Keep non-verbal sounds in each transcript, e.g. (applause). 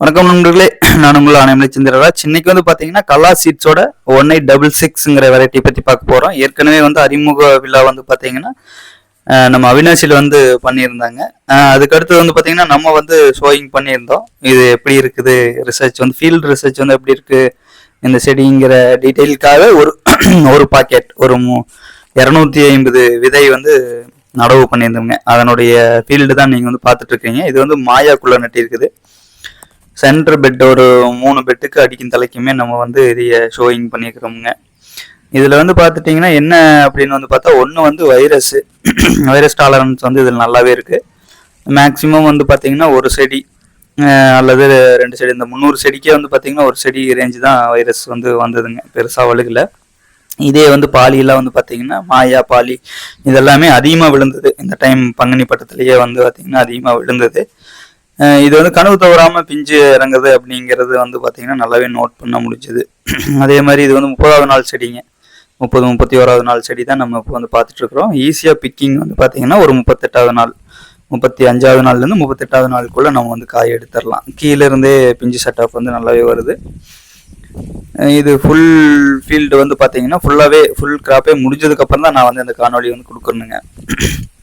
வணக்கம் நண்பர்களே. நான் உங்கள் ஆணையமலை சந்திரராஜ். இன்னைக்கு வந்து பார்த்தீங்கன்னா கலா சீட்ஸோட ஒன் எயிட் டபுள் சிக்ஸ்ங்கிற வெரைட்டி பற்றி பார்க்க போகிறோம் ஏற்கனவே வந்து அறிமுக விழா வந்து பார்த்தீங்கன்னா நம்ம அவினாசியில் வந்து பண்ணியிருந்தாங்க. அதுக்கடுத்து வந்து பார்த்தீங்கன்னா நம்ம வந்து ஷோயிங் பண்ணியிருந்தோம். இது எப்படி இருக்குது? ரிசர்ச் வந்து ஃபீல்டு ரிசர்ச் வந்து எப்படி இருக்குது இந்த செடிங்கிற டீட்டெயிலுக்காக ஒரு ஒரு பாக்கெட் ஒரு மூ இரநூத்தி ஐம்பது விதை வந்து நடவு பண்ணியிருந்தோங்க. அதனுடைய ஃபீல்டு தான் நீங்கள் வந்து பார்த்துட்டு இருக்கீங்க. இது வந்து மாயாக்குள்ளே நட்டிருக்குது சென்டர் பெட் ஒரு மூணு பெட்டுக்கு அடிக்கும் தலைக்குமே நம்ம வந்து இதைய ஷோயிங் பண்ணியிருக்கிறோமுங்க. இதில் வந்து பார்த்துட்டிங்கன்னா என்ன அப்படின்னு வந்து பார்த்தா ஒன்று வந்து வைரஸ் வைரஸ் டாலரன்ஸ் வந்து இதில் நல்லாவே இருக்குது மேக்ஸிமம் வந்து பார்த்தீங்கன்னா ஒரு செடி அல்லது ரெண்டு செடி இந்த முந்நூறு செடிக்கே வந்து பார்த்திங்கன்னா ஒரு செடி ரேஞ்சு தான் வைரஸ் வந்து வந்ததுங்க. பெருசாக வலுகில் இதே வந்து பாலியெல்லாம் வந்து பார்த்திங்கன்னா மாயா பாலி இதெல்லாமே அதிகமாக விழுந்தது. இந்த டைம் பங்குனி பட்டத்துலேயே வந்து பார்த்திங்கன்னா அதிகமாக விழுந்தது. இது வந்து கனவு தவறாமல் பிஞ்சு இறங்குது அப்படிங்கிறது வந்து பார்த்தீங்கன்னா நல்லாவே நோட் பண்ண முடிஞ்சுது. (clears throat) அதே மாதிரி இது வந்து முப்பதாவது நாள் செடிங்க. முப்பது முப்பத்தி ஓராவது நாள் செடி தான் நம்ம இப்போ வந்து பார்த்துட்ருக்குறோம் ஈஸியாக பிக்கிங் வந்து பார்த்தீங்கன்னா ஒரு முப்பத்தெட்டாவது நாள் முப்பத்தி அஞ்சாவது நாள்லேருந்து முப்பத்தெட்டாவது நாளுக்குள்ளே நம்ம வந்து காய் எடுத்துடலாம். கீழே இருந்தே பிஞ்சு செட் ஆஃப் வந்து நல்லாவே வருது. இது ஃபுல் ஃபீல்டு வந்து பார்த்தீங்கன்னா ஃபுல்லாகவே ஃபுல் கிராப்பே முடிஞ்சதுக்கப்புறம் தான் நான் வந்து அந்த காணொலி வந்து கொடுக்கணுங்க. (clears throat)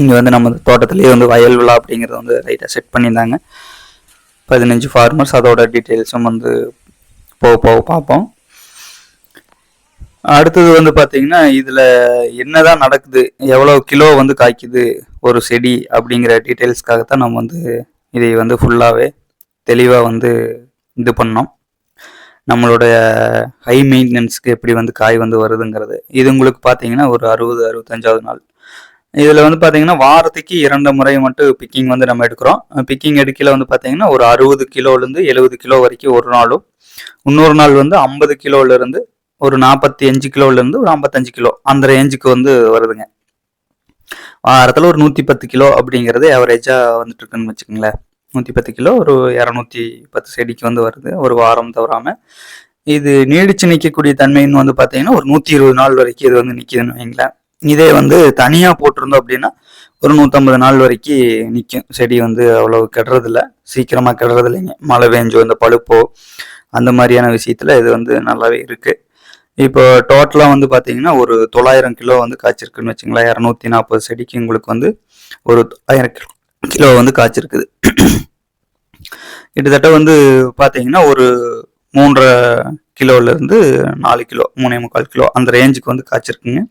இங்கே வந்து நம்ம தோட்டத்துலேயே வந்து வயல் விழா அப்படிங்கிறத வந்து ரைட்டாக செட் பண்ணியிருந்தாங்க. பதினஞ்சு ஃபார்மர்ஸ் அதோட டீட்டெயில்ஸும் வந்து போக போக பார்ப்போம். அடுத்தது வந்து பார்த்தீங்கன்னா இதில் என்னதான் நடக்குது எவ்வளோ கிலோ வந்து காய்க்குது ஒரு செடி அப்படிங்கிற டீட்டெயில்ஸ்க்காகத்தான் நம்ம வந்து இதை வந்து ஃபுல்லாகவே தெளிவாக வந்து இது பண்ணோம். நம்மளுடைய ஹை மெயின்டெனன்ஸ்க்கு எப்படி வந்து காய் வந்து வருதுங்கிறது இது உங்களுக்கு பார்த்தீங்கன்னா ஒரு அறுபது அறுபத்தஞ்சாவது நாள். இதில் வந்து பார்த்தீங்கன்னா வாரத்துக்கு இரண்டு முறை மட்டும் பிக்கிங் வந்து நம்ம எடுக்கிறோம். பிக்கிங் எடுக்கல வந்து பார்த்தீங்கன்னா ஒரு அறுபது கிலோலேருந்து எழுபது கிலோ வரைக்கும் ஒரு நாளும் இன்னொரு நாள் வந்து ஐம்பது கிலோலேருந்து ஒரு நாற்பத்தி அஞ்சு கிலோலேருந்து ஒரு ஐம்பத்தஞ்சு கிலோ அந்த ரேஞ்சுக்கு வந்து வருதுங்க. வாரத்தில் ஒரு நூற்றி பத்து கிலோ அப்படிங்கிறது ஆவரேஜாக வந்துட்டு இருக்குன்னு வச்சுக்கோங்களேன். நூற்றி பத்து கிலோ ஒரு இரநூத்தி பத்து செடிக்கு வந்து வருது. ஒரு வாரம் தவறாமல் இது நீடிச்சு நிற்கக்கூடிய தன்மைன்னு வந்து பார்த்தீங்கன்னா ஒரு நூற்றி இருபது நாள் வரைக்கும் இது வந்து நிற்கிதுன்னு வைங்களேன். இதே வந்து தனியாக போட்டிருந்தோம் அப்படின்னா ஒரு நூற்றம்பது நாள் வரைக்கும் நிற்கும் செடி வந்து அவ்வளோ கெடுறதில்ல. சீக்கிரமாக கெடுறது இல்லைங்க மழை பெஞ்சோ இந்த பழுப்போ அந்த மாதிரியான விஷயத்தில் இது வந்து நல்லாவே இருக்குது இப்போ டோட்டலாக வந்து பார்த்தீங்கன்னா ஒரு தொள்ளாயிரம் கிலோ வந்து காய்ச்சிருக்குன்னு வச்சுங்களேன். இரநூத்தி நாற்பது செடிக்கு உங்களுக்கு வந்து ஒரு தொள்ளாயிரம் கிலோ கிலோ வந்து காய்ச்சிருக்குது. கிட்டத்தட்ட வந்து பார்த்தீங்கன்னா ஒரு மூன்றரை கிலோலேருந்து நாலு கிலோ மூணே முக்கால் கிலோ அந்த ரேஞ்சுக்கு வந்து காய்ச்சிருக்குங்க.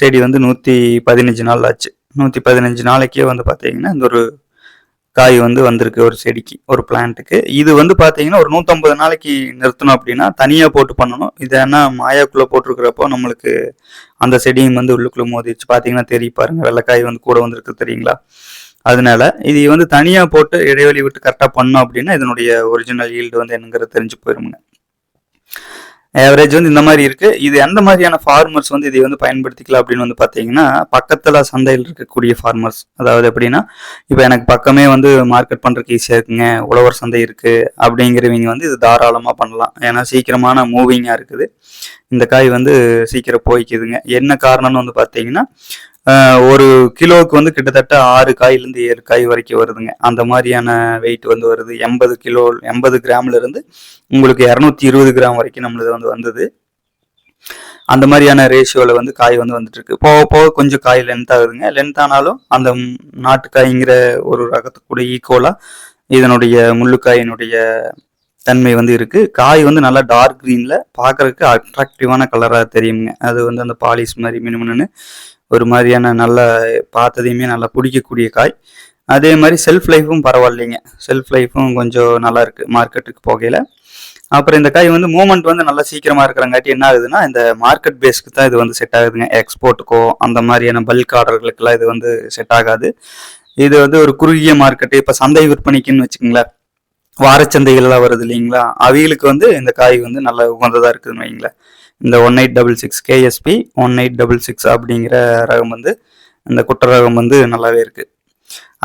செடி வந்து நூற்றி பதினஞ்சு நாள் ஆச்சு. நூற்றி பதினஞ்சு நாளைக்கே வந்து பார்த்தீங்கன்னா இந்த ஒரு காய் வந்து வந்திருக்கு ஒரு செடிக்கு ஒரு பிளான்ட்டுக்கு இது வந்து பார்த்தீங்கன்னா ஒரு நூற்றம்பது நாளைக்கு நிறுத்தணும் அப்படின்னா தனியாக போட்டு பண்ணணும். இது என்ன மாயாக்குள்ளே போட்டிருக்கிறப்போ நம்மளுக்கு அந்த செடியும் வந்து உள்ளுக்குள்ளே மோதிச்சு பார்த்தீங்கன்னா தெரியும் பாருங்க வெள்ளைக்காய் வந்து கூட வந்திருக்கு தெரியுங்களா? அதனால இது வந்து தனியாக போட்டு இடைவெளி விட்டு கரெக்டாக பண்ணோம் அப்படின்னா இதனுடைய ஒரிஜினல் ஈல்டு வந்து என்னங்கிறது தெரிஞ்சு போயிருங்க ஆவரேஜ் வந்து இந்த மாதிரி இருக்கு. இது எந்த மாதிரியான ஃபார்மர்ஸ் வந்து இதை வந்து பயன்படுத்திக்கலாம் அப்படின்னு வந்து பார்த்தீங்கன்னா பக்கத்தில் சந்தையில் இருக்கக்கூடிய ஃபார்மர்ஸ் அதாவது எப்படின்னா இப்போ எனக்கு பக்கமே வந்து மார்க்கெட் பண்ணுறதுக்கு ஈஸியாக இருக்குங்க உழவர் சந்தை இருக்கு அப்படிங்கிறவங்க வந்து இது தாராளமாக பண்ணலாம். ஏன்னா சீக்கிரமான மூவிங்காக இருக்குது. இந்த காய் வந்து சீக்கிரம் போய்க்குதுங்க. என்ன காரணம்னு வந்து பார்த்தீங்கன்னா ஒரு கிலோவுக்கு வந்து கிட்டத்தட்ட ஆறு காயிலேருந்து ஏழு காய் வரைக்கும் வருதுங்க. அந்த மாதிரியான வெயிட் வந்து வருது. எண்பது கிலோ எண்பது கிராம்லேருந்து உங்களுக்கு இரநூத்தி இருபது கிராம் வரைக்கும் நம்மளது வந்து வந்தது. அந்த மாதிரியான ரேஷியோவில் வந்து காய் வந்து வந்துட்டுருக்கு போக போக கொஞ்சம் காய் லென்த் ஆகுதுங்க. லென்த் ஆனாலும் அந்த நாட்டுக்காய்ங்கிற ஒரு ரகத்துக்கு ஈக்குவலாக இதனுடைய முள்ளுக்காயினுடைய தன்மை வந்து இருக்குது காய் வந்து நல்லா டார்க் க்ரீனில் பார்க்கறதுக்கு அட்ராக்டிவான கலராக தெரியுங்க. அது வந்து அந்த பாலிஷ் மாதிரி மினுமினு ஒரு மாதிரியான நல்ல பார்த்ததையுமே நல்லா பிடிக்கக்கூடிய காய். அதே மாதிரி செல்ஃப் லைஃபும் பரவாயில்லைங்க. செல்ஃப் லைஃபும் கொஞ்சம் நல்லா இருக்குது மார்க்கெட்டுக்கு போகையில். அப்புறம் இந்த காய் வந்து மூமெண்ட் வந்து நல்லா சீக்கிரமாக இருக்கிறங்காட்டி என்ன ஆகுதுன்னா இந்த மார்க்கெட் பேஸ்க்கு தான் இது வந்து செட் ஆகுதுங்க. எக்ஸ்போர்ட்டுக்கோ அந்த மாதிரியான பல்க் ஆர்டர்களுக்கெல்லாம் இது வந்து செட் ஆகாது. இது வந்து ஒரு குறுகிய மார்க்கெட்டு இப்போ சந்தை விற்பனைக்குன்னு வச்சுக்கோங்களேன். வாரச்சந்தைகள்லாம் வருது இல்லைங்களா? அவிகளுக்கு வந்து இந்த காய் வந்து நல்ல உகந்ததாக இருக்குதுன்னு வைங்களேன் இந்த one eight double six KSP one eight double six அப்படிங்கிற ரகம் வந்து இந்த குட்டை ரகம் வந்து நல்லாவே இருக்குது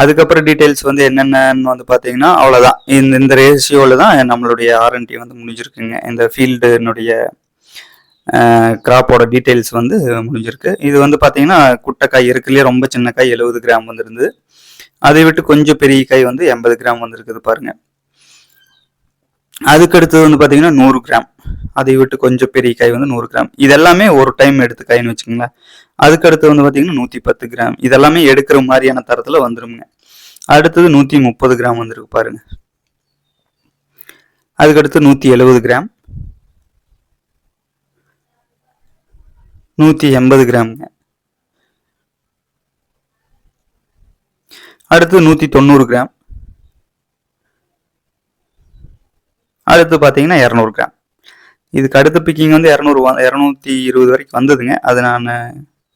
அதுக்கப்புறம் டீட்டெயில்ஸ் வந்து என்னென்னு வந்து பார்த்தீங்கன்னா அவ்வளோதான் இந்த இந்த ரேஷியோவில் தான் நம்மளுடைய ஆர்என்டி வந்து முடிஞ்சிருக்குங்க. இந்த ஃபீல்டுனுடைய கிராப்போட டீட்டெயில்ஸ் வந்து முடிஞ்சிருக்கு. இது வந்து பார்த்தீங்கன்னா குட்டைக்காய் இருக்குல்லையே ரொம்ப சின்ன காய் எழுபது கிராம் வந்துருந்து அதை விட்டு கொஞ்சம் பெரிய காய் வந்து எண்பது கிராம் வந்திருக்குது பாருங்கள் அதுக்கு அடுத்தது வந்து பார்த்தீங்கன்னா நூறு கிராம். அதை விட்டு கொஞ்சம் பெரிய காய் வந்து நூறு கிராம். இதெல்லாமே ஒரு டைம் எடுத்து காயின்னு வச்சுக்கோங்களேன். அதுக்கு அடுத்து வந்து பார்த்தீங்கன்னா நூற்றி பத்து கிராம். இதெல்லாமே எடுக்கிற மாதிரியான தரத்தில் வந்துருங்க அடுத்தது நூற்றி முப்பது கிராம் வந்துருக்கு பாருங்க. அதுக்கடுத்து நூற்றி எழுபது கிராம். நூற்றி எண்பது கிராமுங்க. அடுத்து நூற்றி தொண்ணூறு கிராம். அடுத்து பார்த்தீங்கன்னா இரநூறு கிராம். இதுக்கு அடுத்த பிக்கிங் வந்து இரநூறு இரநூத்தி இருபது வரைக்கும் வந்ததுங்க. அது நான்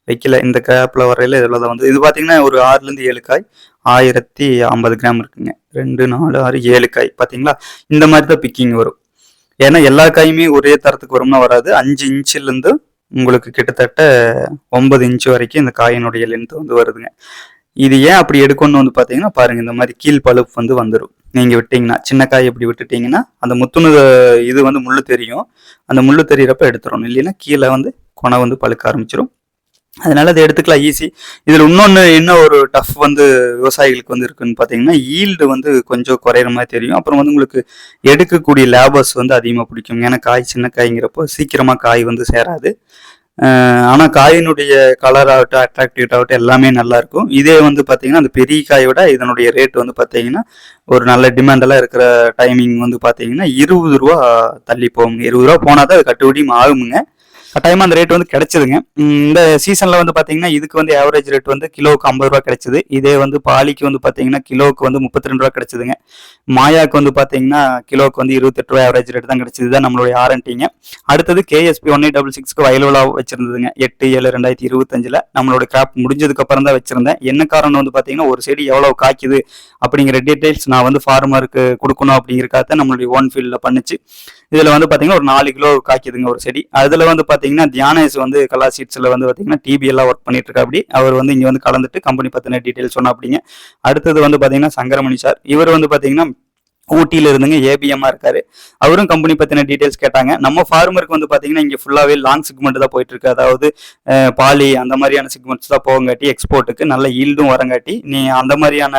வைக்கல. இந்த கேப்பில் வரையில இதில் தான் வந்து இது பார்த்தீங்கன்னா ஒரு ஆறுலேருந்து ஏழு காய் ஆயிரத்தி ஐம்பது கிராம் இருக்குங்க. ரெண்டு நாலு ஆறு ஏழு காய். பார்த்தீங்களா? இந்த மாதிரி தான் பிக்கிங் வரும். ஏன்னா எல்லா காயுமே ஒரே தரத்துக்கு வரும்னா வராது. அஞ்சு இன்ச்சிலேருந்து உங்களுக்கு கிட்டத்தட்ட ஒன்பது இன்ச்சு வரைக்கும் இந்த காயினுடைய லென்த் வந்து வருதுங்க. இது ஏன் அப்படி எடுக்கணும்னு வந்து பார்த்தீங்கன்னா பாருங்க இந்த மாதிரி கீழ் பழுப்பு வந்து வந்துடும் நீங்கள் விட்டீங்கன்னா சின்ன காய் இப்படி விட்டுட்டீங்கன்னா அந்த முத்துணு இது வந்து முள் தெரியும். அந்த முள் தெரியிறப்ப எடுத்துடணும். இல்லைன்னா கீழே வந்து கொனை வந்து பழுக்க ஆரம்பிச்சிடும் அதனால அதை எடுத்துக்கலாம் ஈஸி இதில் இன்னொன்று என்ன ஒரு டஃப் வந்து விவசாயிகளுக்கு வந்து இருக்குன்னு பார்த்தீங்கன்னா ஈல்டு வந்து கொஞ்சம் குறையிற மாதிரி தெரியும். அப்புறம் வந்து உங்களுக்கு எடுக்கக்கூடிய லேபர்ஸ் வந்து அதிகமாக பிடிக்கும். ஏன்னா காய் சின்ன காய்ங்கிறப்போ சீக்கிரமாக காய் வந்து சேராது. ஆனால் காயினுடைய கலர் ஆகட்டும் அட்ராக்டிவ் ஆகட்டும் எல்லாமே நல்லாயிருக்கும் இதே வந்து பார்த்தீங்கன்னா அந்த பெரிய காயை விட இதனுடைய ரேட் வந்து பார்த்தீங்கன்னா ஒரு நல்ல டிமாண்டெல்லாம் இருக்கிற டைமிங் வந்து பார்த்தீங்கன்னா இருபது ரூபா தள்ளி போகுங்க. இருபது ரூபா போனால் தான் அது கட்டுப்படியும் ஆகுமுங்க கட்டாயமாக அந்த ரேட் வந்து கிடைச்சதுங்க. இந்த சீசனில் வந்து பார்த்தீங்கன்னா இதுக்கு வந்து ஆவரேஜ் ரேட் வந்து கிலோவுக்கு ஐம்பது ரூபா கிடைச்சது. இதே வந்து பாலிக்கு வந்து பார்த்தீங்கன்னா கிலோவுக்கு வந்து முப்பத்தி ரெண்டு ரூபா கிடைச்சதுங்க. மாயாவுக்கு வந்து பார்த்தீங்கன்னா கிலோவுக்கு வந்து இருபத்தெட்டு ரூபா ஆவரேஜ் ரேட் தான் கிடைச்சது. தான் நம்மளுடைய ஆரண்டிங்க அடுத்தது கேஎஸ்பி ஒன் எயிட் டபுள் சிக்ஸ்க்கு வயலுலா வச்சிருந்ததுங்க. எட்டு ஏழு ரெண்டாயிரத்தி இருபத்தஞ்சில் நம்மளோட கிராப் முடிஞ்சதுக்கு அப்புறம் தான் வச்சிருந்தேன். என்ன காரணம் வந்து பார்த்தீங்கன்னா ஒரு செடி எவ்வளோ காய்க்குது அப்படிங்கிற டீட்டெயில்ஸ் நான் வந்து ஃபார்மருக்கு கொடுக்கணும் அப்படிங்கிறக்காக நம்மளுடைய ஓன் ஃபீல்டில் பண்ணிச்சு. இதில் வந்து பார்த்தீங்கன்னா ஒரு நாலு கிலோ காய்க்குதுங்க ஒரு செடி. அதில் வந்து பார்த்தீங்கன்னா தியானேஸ் வந்து கலா சீட்ஸில் வந்து பார்த்தீங்கன்னா டிபி எல்லாம் ஒர்க் பண்ணிட்டு இருக்கா அப்படி அவர் வந்து இங்கே வந்து கலந்துட்டு கம்பெனி பற்றின டீட்டெயில் சொன்னா அப்படிங்க. அடுத்தது வந்து பார்த்தீங்கன்னா சங்கரமணி சார். இவர் வந்து பார்த்தீங்கன்னா ஊட்டியில இருந்துங்க ஏபிஎம்மா இருக்காரு. அவரும் கம்பெனி பத்தின டீடைல்ஸ் கேட்டாங்க. நம்ம ஃபார்மருக்கு வந்து பாத்தீங்கன்னா இங்க ஃபுல்லாவே லாங் செக்மெண்ட் தான் போயிட்டு இருக்கு. அதாவது பாலி அந்த மாதிரியான செக்மெண்ட்ஸ் தான் போகங்காட்டி எக்ஸ்போர்ட்டுக்கு நல்ல ஈல்டும் வரங்காட்டி நீ அந்த மாதிரியான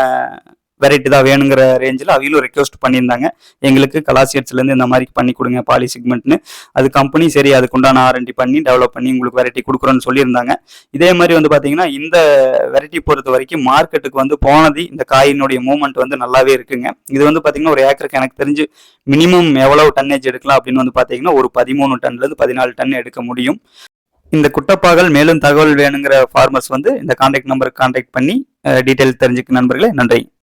வெரைட்டி தான் வேணுங்கிற ரேஞ்சில் அவங்களும் ரெக்வஸ்ட் பண்ணியிருந்தாங்க. எங்களுக்கு கலாசியட்ஸ்லேருந்து இந்த மாதிரி பண்ணி கொடுங்க பாலி செக்மெண்ட்னு அது கம்பெனி சரி அதுக்குண்டான ஆர்என்டி பண்ணி டெவலப் பண்ணி உங்களுக்கு வெரைட்டி கொடுக்குறோன்னு சொல்லியிருந்தாங்க. இதே மாதிரி வந்து பார்த்தீங்கன்னா இந்த வெரைட்டி பொறுத்த வரைக்கும் மார்க்கெட்டுக்கு வந்து போனது இந்த காயினுடைய மூவ்மெண்ட் வந்து நல்லாவே இருக்குங்க. இது வந்து பார்த்தீங்கன்னா ஒரு ஏக்கருக்கு எனக்கு தெரிஞ்சு மினிமம் எவ்வளவு டன்னேஜ் எடுக்கலாம் அப்படின்னு வந்து பார்த்தீங்கன்னா ஒரு பதிமூணு டன்லேருந்து பதினாலு டன் எடுக்க முடியும். இந்த குட்டப்பாகல் மேலும் தகவல் வேணுங்கிற ஃபார்மர்ஸ் வந்து இந்த கான்டாக்ட் நம்பருக்கு கான்டாக்ட் பண்ணி டீட்டெயில் தெரிஞ்சுக்க நண்பர்களே நன்றி.